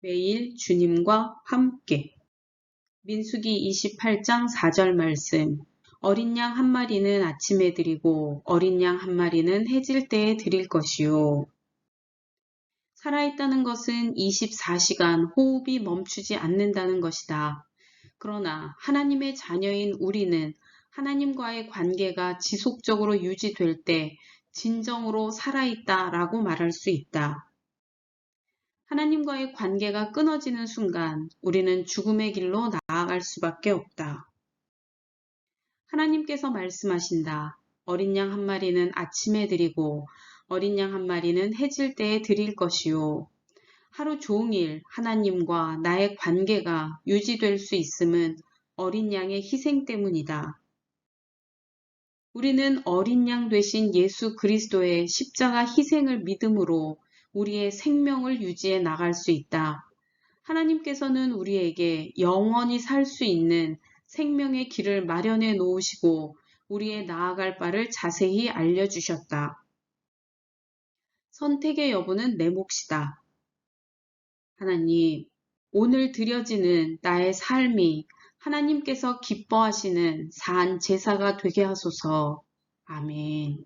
매일 주님과 함께 민수기 28장 4절 말씀 어린 양 한 마리는 아침에 드리고 어린 양 한 마리는 해질 때에 드릴 것이요. 살아있다는 것은 24시간 호흡이 멈추지 않는다는 것이다. 그러나 하나님의 자녀인 우리는 하나님과의 관계가 지속적으로 유지될 때 진정으로 살아있다 라고 말할 수 있다. 하나님과의 관계가 끊어지는 순간 우리는 죽음의 길로 나아갈 수밖에 없다. 하나님께서 말씀하신다. 어린 양 한 마리는 아침에 드리고 어린 양 한 마리는 해질 때에 드릴 것이요. 하루 종일 하나님과 나의 관계가 유지될 수 있음은 어린 양의 희생 때문이다. 우리는 어린 양 되신 예수 그리스도의 십자가 희생을 믿음으로 우리의 생명을 유지해 나갈 수 있다. 하나님께서는 우리에게 영원히 살 수 있는 생명의 길을 마련해 놓으시고 우리의 나아갈 바를 자세히 알려주셨다. 선택의 여부는 내 몫이다. 하나님, 오늘 드려지는 나의 삶이 하나님께서 기뻐하시는 산 제사가 되게 하소서. 아멘.